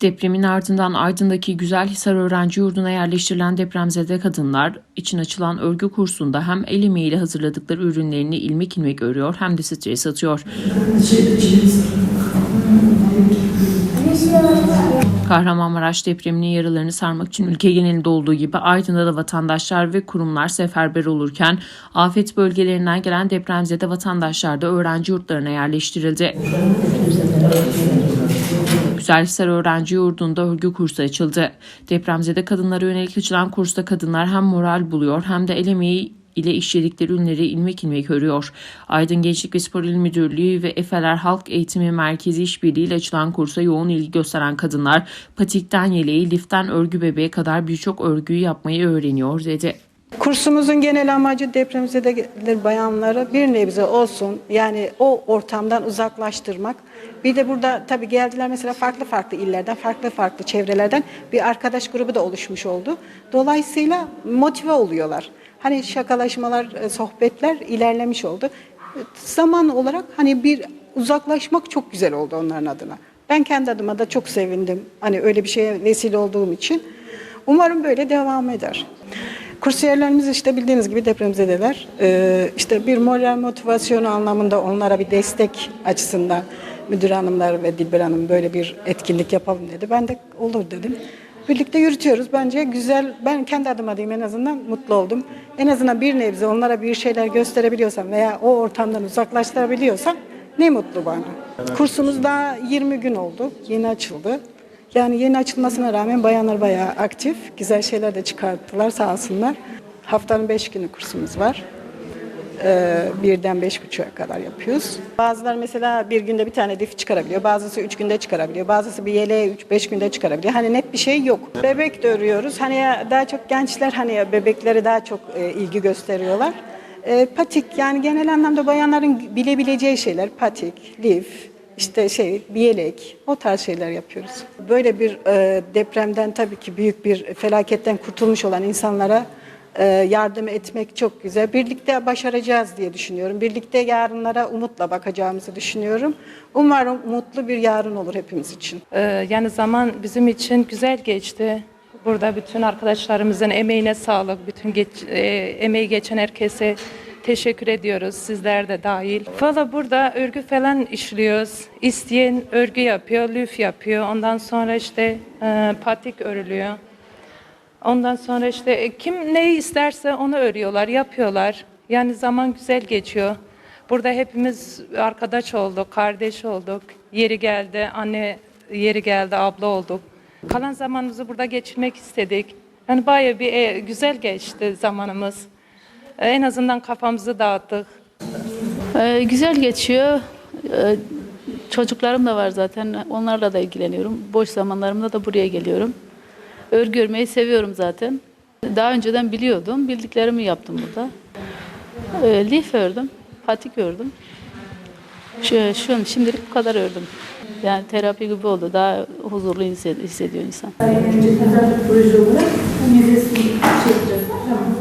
Depremin ardından Aydın'daki Güzelhisar Öğrenci Yurdu'na yerleştirilen depremzede kadınlar için açılan örgü kursunda hem el emeğiyle hazırladıkları ürünlerini ilmek ilmek örüyor hem de stres atıyor. Kahramanmaraş depreminin yaralarını sarmak için ülke genelinde olduğu gibi Aydın'da da vatandaşlar ve kurumlar seferber olurken afet bölgelerinden gelen depremzede vatandaşlar da öğrenci yurtlarına yerleştirildi. Güzelhisar Öğrenci Yurdu'nda örgü kursu açıldı. Depremzede kadınlara yönelik açılan kursta kadınlar hem moral buluyor hem de el emeği ile işledikleri ürünleri ilmek ilmek örüyor. Aydın Gençlik ve Spor İl Müdürlüğü ve Efeler Halk Eğitimi Merkezi işbirliğiyle açılan kursa yoğun ilgi gösteren kadınlar patikten yeleği, liften örgü bebeğe kadar birçok örgüyü yapmayı öğreniyor dedi. Kursumuzun genel amacı depremzedeler bayanları bir nebze olsun yani o ortamdan uzaklaştırmak. Bir de burada tabii geldiler mesela farklı farklı illerden, farklı farklı çevrelerden bir arkadaş grubu da oluşmuş oldu. Dolayısıyla motive oluyorlar. Hani şakalaşmalar, e, sohbetler ilerlemiş oldu. Zaman olarak hani bir uzaklaşmak çok güzel oldu onların adına. Ben kendi adıma da çok sevindim. Hani öyle bir şeye vesile olduğum için. Umarım böyle devam eder. Kursiyerlerimiz işte bildiğiniz gibi depremzedeler. Ee, işte bir moral motivasyonu anlamında onlara bir destek açısından müdür hanımlar ve Dilber Hanım böyle bir etkinlik yapalım dedi. Ben de olur dedim. Birlikte yürütüyoruz. Bence güzel. Ben kendi adıma diyeyim en azından mutlu oldum. En azından bir nebze onlara bir şeyler gösterebiliyorsam veya o ortamdan uzaklaştırabiliyorsam ne mutlu bana. Kursumuz daha 20 gün oldu. Yeni açıldı. Yani yeni açılmasına rağmen bayanlar bayağı aktif. Güzel şeyler de çıkarttılar sağ olsunlar. Haftanın beş günü kursumuz var. Ee, birden beş buçuğa kadar yapıyoruz. Bazılar mesela bir günde bir tane dif çıkarabiliyor. Bazısı üç günde çıkarabiliyor. Bazısı bir yeleği üç beş günde çıkarabiliyor. Hani net bir şey yok. Bebek de örüyoruz. Hani daha çok gençler hani bebeklere daha çok e, ilgi gösteriyorlar. E, patik yani genel anlamda bayanların bilebileceği şeyler. Patik, lif, işte şey bir yelek o tarz şeyler yapıyoruz. Böyle bir e, depremden tabii ki büyük bir felaketten kurtulmuş olan insanlara e, yardım etmek çok güzel. Birlikte başaracağız diye düşünüyorum. Birlikte yarınlara umutla bakacağımızı düşünüyorum. Umarım umutlu bir yarın olur hepimiz için. Ee, Yani zaman bizim için güzel geçti. Burada bütün arkadaşlarımızın emeğine sağlık, bütün geç, e, emeği geçen herkese teşekkür ediyoruz, sizler de dahil. Valla burada örgü falan işliyoruz. İsteyen örgü yapıyor, lüf yapıyor. Ondan sonra işte e, patik örülüyor. Ondan sonra işte e, kim neyi isterse onu örüyorlar, yapıyorlar. Yani zaman güzel geçiyor. Burada hepimiz arkadaş olduk, kardeş olduk. Yeri geldi, anne yeri geldi, abla olduk. Kalan zamanımızı burada geçirmek istedik. Yani bayağı bir e, güzel geçti zamanımız. E, En azından kafamızı dağıttık. Ee, güzel geçiyor. Ee, çocuklarım da var zaten. Onlarla da ilgileniyorum. Boş zamanlarımda da buraya geliyorum. Örgü örmeyi seviyorum zaten. Daha önceden biliyordum. Bildiklerimi yaptım burada. Ee, lif ördüm. Patik ördüm. Şu, şu, şimdilik bu kadar ördüm. Yani terapi gibi oldu. Daha huzurlu hissed- hissediyor insan. Önce güzel bir proje olarak müzesini çekeceğiz. Tamam.